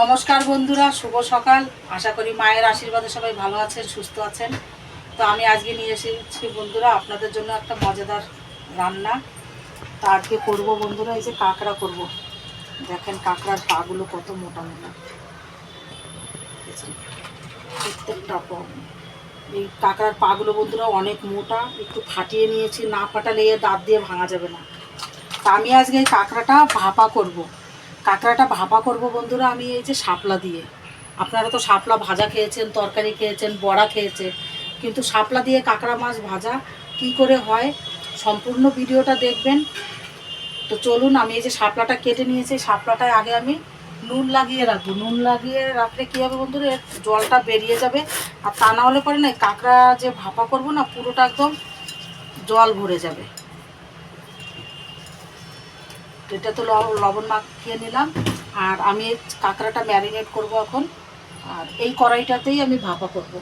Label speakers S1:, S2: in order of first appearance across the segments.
S1: নমস্কার বন্ধুরা, শুভ সকাল। আশা করি মায়ের আশীর্বাদে সবাই ভালো আছেন, সুস্থ আছেন। তো আমি আজকে নিয়ে এসেছি বন্ধুরা, আপনাদের জন্য একটা মজাদার রান্না। তা আজকে করব বন্ধুরা, এই যে কাঁকড়া করব। দেখেন কাঁকড়ার পাগুলো কত মোটা মোটা। প্রত্যেকটা। এই কাঁকড়ার পাগুলো বন্ধুরা অনেক মোটা, একটু ফাটিয়ে নিয়েছি, না ফাটালে দাঁত দিয়ে ভাঙা যাবে না। তা আমি আজকে এই কাঁকড়াটা ভাপা করব। কাঁকড়াটা ভাপা করব বন্ধুরা আমি এই যে শাপলা দিয়ে। আপনারা তো শাপলা ভাজা খেয়েছেন, তরকারি খেয়েছেন, বড়া খেয়েছেন, কিন্তু শাপলা দিয়ে কাঁকড়া মাছ ভাজা কি করে হয় সম্পূর্ণ ভিডিওটা দেখবেন। তো চলুন, আমি এই যে শাপলাটা কেটে নিয়েছি, শাপলাটায় আগে আমি নুন লাগিয়ে রাখব। নুন লাগিয়ে রাখলে কী হবে বন্ধুরা জলটা বেরিয়ে যাবে। আর তা না হলে পরে না কাঁকড়া যে ভাপা করব না, পুরোটা একদম জল ভরে যাবে। এটা তো লবণ মাখিয়ে নিলাম। আর আমি কাঁকড়াটা ম্যারিনেট করব এখন। আর এই কড়াইটাতেই আমি ভাপা করব।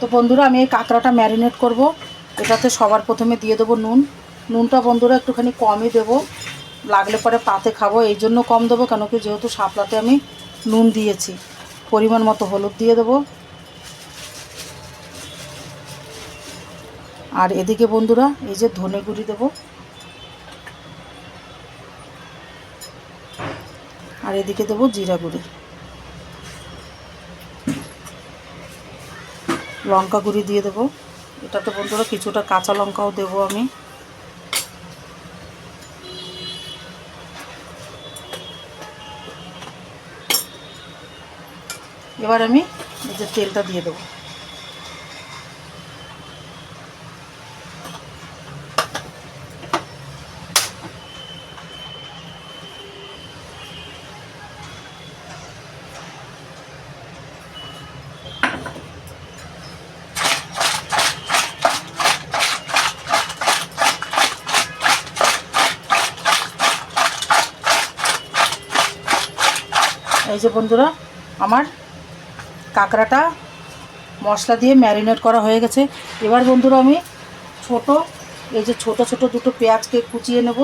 S1: তো বন্ধুরা, আমি এই কাঁকড়াটা ম্যারিনেট করব। এটাতে সবার প্রথমে দিয়ে দেবো নুন। নুনটা বন্ধুরা একটুখানি কমই দেবো। লাগলে পরে পাতে খাব। এই জন্য কম দেবো, কেন কি যেহেতু শাপলাতে আমি নুন দিয়েছি। পরিমাণ মতো হলুদ দিয়ে দেবো। আর এদিকে বন্ধুরা, এই যে ধনে গুঁড়ি দেবো। আর এদিকে দেবো জিরা গুঁড়ি। লঙ্কা গুঁড়ি দিয়ে দেবো। এটাতে বন্ধুরা কিছুটা কাঁচা লঙ্কাও দেবো আমি। এবার আমি যে তেলটা দিয়ে দেবো। এই যে বন্ধুরা, আমার কাঁকড়াটা মশলা দিয়ে ম্যারিনেট করা হয়ে গেছে। এবার বন্ধুরা আমি ছোট, এই যে ছোট ছোট দুটো পেঁয়াজকে কুচিয়ে নেব।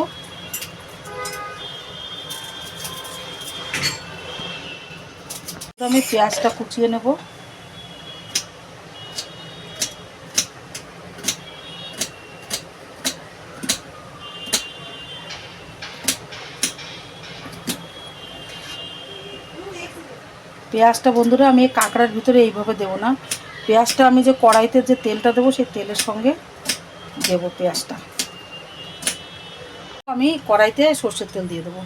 S1: আমি পেঁয়াজটা কুচিয়ে নেব। পেঁয়াজটা বন্ধুরা আমি কাঁকড়ার ভিতরে এইভাবে দেবো না। পেঁয়াজটা আমি যে কড়াইতে যে তেলটা দেবো, সেই তেলের সঙ্গে দেবো পেঁয়াজটা। আমি কড়াইতে সর্ষের তেল দিয়ে দেবো।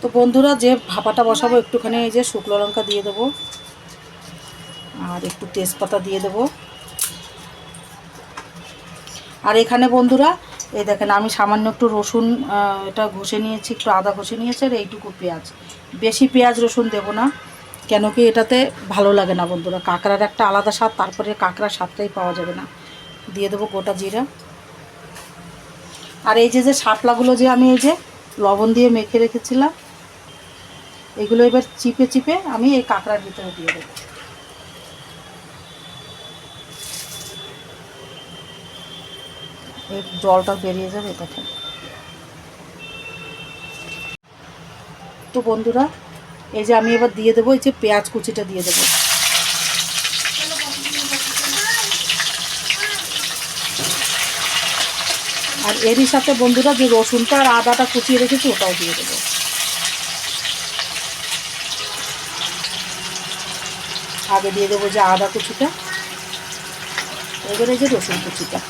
S1: তো বন্ধুরা যে ভাপাটা বসাবো, একটুখানি এই যে শুকনো লঙ্কা দিয়ে দেবো। আর একটু তেজপাতা দিয়ে দেবো। আর এখানে বন্ধুরা, এই দেখেন আমি সামান্য একটু রসুন এটা ঘষে নিয়েছি, একটু আদা ঘষে নিয়েছি, আর এইটুকু পেঁয়াজ। বেশি পেঁয়াজ রসুন দেবো না, কেন কি এটাতে ভালো লাগে না বন্ধুরা। কাঁকড়ার একটা আলাদা স্বাদ, তারপরে কাঁকড়ার স্বাদটাই পাওয়া যাবে না। দিয়ে দেবো গোটা জিরা। আর এই যে যে শাপলাগুলো যে আমি এই যে লবণ দিয়ে মেখে রেখেছিলাম, এগুলো এবার চিপে চিপে আমি এই কাঁকড়ার ভিতরে দিয়ে দেবো। এই জলটা বেরিয়ে যাবে দেখেন তো বন্ধুরা, এই যে আমি এবার দিয়ে দেবো, এই যে পেঁয়াজ কুচিটা দিয়ে দেবো। আর এরই সাথে বন্ধুরা, যে রসুনটা আর আদাটা কুচিয়ে রেখেছি, ওটাও দিয়ে দেবো। আগে দিয়ে দেবো যে আদা কুচিটা, এবারে যে রসুন কুচিটা।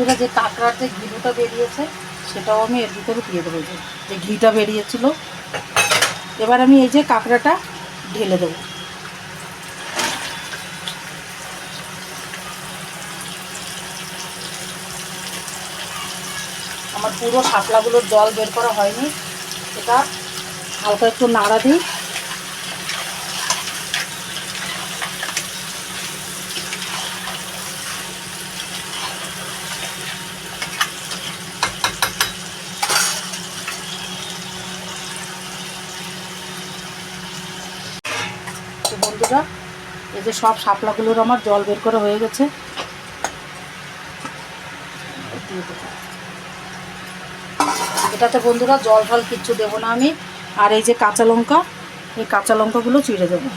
S1: বন্ধুরা যে কাঁকড়ার যে ঘিলুটা বেরিয়েছে, সেটাও আমি এর ভিতরে দিয়ে দেবো যে যে ঘিটা বেরিয়েছিল। এবার আমি এই যে কাঁকড়াটা ঢেলে দেবো। আমার পুরো শাপলাগুলোর জল বের করা হয়নি। এটা হালকা একটু নাড়া দিই। বন্ধুরা এই যে সব শাপলাগুলোর আমার জল বের করে হয়ে গেছে। এটাতে বন্ধুরা জল ফল কিচ্ছু দেবো না আমি। আর এই যে কাঁচা লঙ্কা, এই কাঁচা লঙ্কাগুলো চিড়ে দেবো।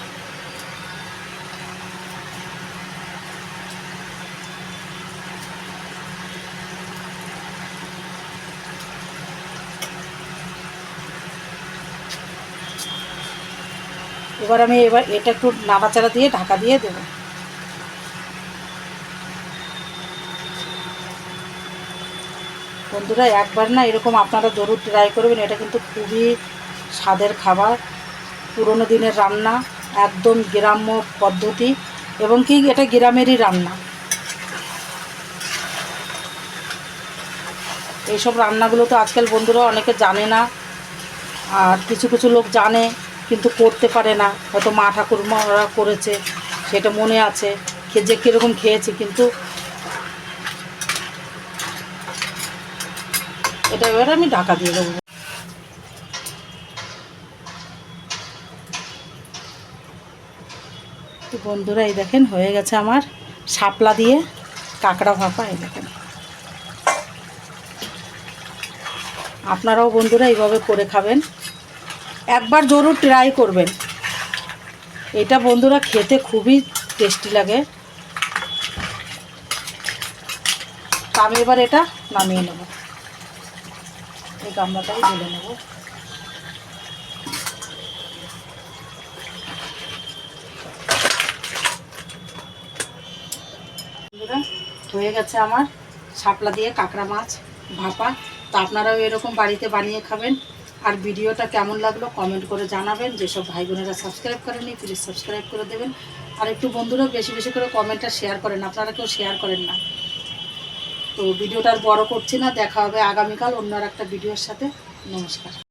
S1: এবার আমি এবার এটা একটু নাড়াচাড়া দিয়ে ঢাকা দিয়ে দেবো। বন্ধুরা, একবার না এরকম আপনারা জরুর ট্রাই করবেন, এটা কিন্তু খুবই স্বাদের খাবার, পুরনো দিনের রান্না, একদম গ্রাম্য পদ্ধতি, এবং কি এটা গ্রামেরই রান্না। এইসব রান্নাগুলো তো আজকাল বন্ধুরা অনেকে জানে না, আর কিছু কিছু লোক জানে কিন্তু করতে পারে না। হয়তো মা ঠাকুরমারা করেছে, সেটা মনে আছে। খেয়ে যে কীরকম খেয়েছে কিন্তু এটা এবার আমি ঢাকা দিয়ে দেবো। বন্ধুরা, এই দেখেন, হয়ে গেছে আমার শাপলা দিয়ে কাঁকড়া ভাপা, এই দেখেন। আপনারাও বন্ধুরা এইভাবে করে খাবেন। একবার জরুর ট্রাই করবেন। এটা বন্ধুরা খেতে খুবই টেস্টি লাগে। আমি এবার এটা নামিয়ে নেব। এই গামলাটাই ঢেলে নেব। হয়ে গেছে আমার শাপলা দিয়ে কাঁকড়া মাছ ভাপা। তা আপনারাও এরকম বাড়িতে বানিয়ে খাবেন। আর ভিডিওটা কেমন লাগল কমেন্ট করে জানাবেন। যেসব ভাই বোনেরা সাবস্ক্রাইব করেনি প্লিজ সাবস্ক্রাইব করে দেবেন। আর একটু বন্ধুরা বেশি বেশি করে কমেন্টটা শেয়ার করেন, আপনারা কেউ শেয়ার করেন না। তো ভিডিওটা আর বড়ো করছি না, দেখা হবে আগামীকাল অন্য আর একটা ভিডিওর সাথে। নমস্কার।